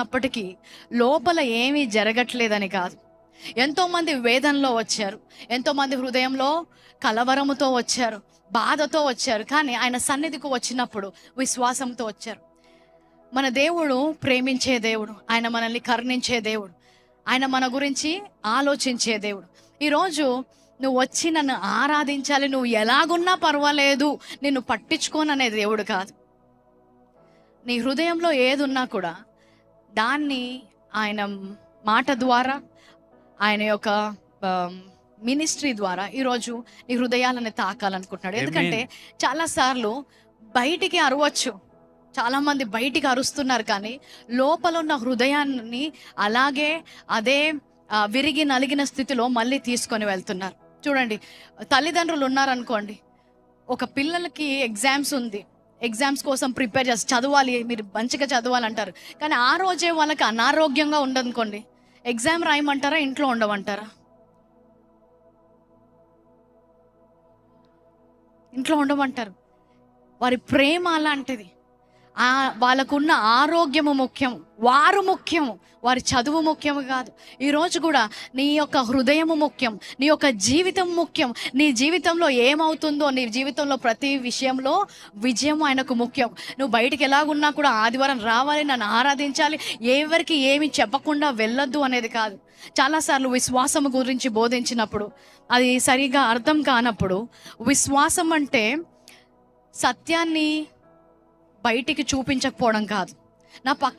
ఉన్నప్పటికీ లోపల ఏమీ జరగట్లేదని కాదు. ఎంతోమంది వేదనలో వచ్చారు. ఎంతోమంది హృదయంలో కలవరముతో వచ్చారు. బాధతో వచ్చారు. కానీ ఆయన సన్నిధికి వచ్చినప్పుడు విశ్వాసంతో వచ్చారు. మన దేవుడు ప్రేమించే దేవుడు. ఆయన మనల్ని కరుణించే దేవుడు. ఆయన మన గురించి ఆలోచించే దేవుడు. ఈరోజు నువ్వు వచ్చి నన్ను ఆరాధించాలి. నువ్వు ఎలాగున్నా పర్వాలేదు. నిన్ను పట్టించుకోననే దేవుడు కాదు. నీ హృదయంలో ఏది ఉన్నా కూడా దాన్ని ఆయన మాట ద్వారా ఆయన యొక్క మినిస్ట్రీ ద్వారా ఈరోజు నీ హృదయాలను తాకాలనుకుంటున్నాడు. ఎందుకంటే చాలాసార్లు బయటికి అరవచ్చు. చాలా మంది బయటికి అరుస్తున్నారు కానీ లోపల ఉన్న హృదయాన్ని అలాగే అదే విరిగి నలిగిన స్థితిలో మళ్ళీ తీసుకొని వెళ్తున్నారు. చూడండి తల్లిదండ్రులు ఉన్నారనుకోండి ఒక పిల్లలకి ఎగ్జామ్స్ ఉంది. ఎగ్జామ్స్ కోసం ప్రిపేర్ చేసి చదవాలి మీరు మంచిగా చదవాలంటారు. కానీ ఆ రోజే వాళ్ళకి అనారోగ్యంగా ఉండదనుకోండి. ఎగ్జామ్ రాయమంటారా ఇంట్లో ఉండమంటారా? ఇంట్లో ఉండమంటారు. వారి ప్రేమ అలాంటిది. వాళ్ళకున్న ఆరోగ్యము ముఖ్యం వారు ముఖ్యం వారి చదువు ముఖ్యము కాదు. ఈరోజు కూడా నీ యొక్క హృదయము ముఖ్యం నీ యొక్క జీవితం ముఖ్యం. నీ జీవితంలో ఏమవుతుందో నీ జీవితంలో ప్రతి విషయంలో విజయం ఆయనకు ముఖ్యం. నువ్వు బయటికి ఎలాగున్నా కూడా ఆదివారం రావాలి నన్ను ఆరాధించాలి. ఎవరికి ఏమి చెప్పకుండా వెళ్ళొద్దు అనేది కాదు. చాలాసార్లు విశ్వాసం గురించి బోధించినప్పుడు అది సరిగా అర్థం కానప్పుడు విశ్వాసం అంటే సత్యాన్ని బయటికి చూపించకపోవడం కాదు. నా పక్క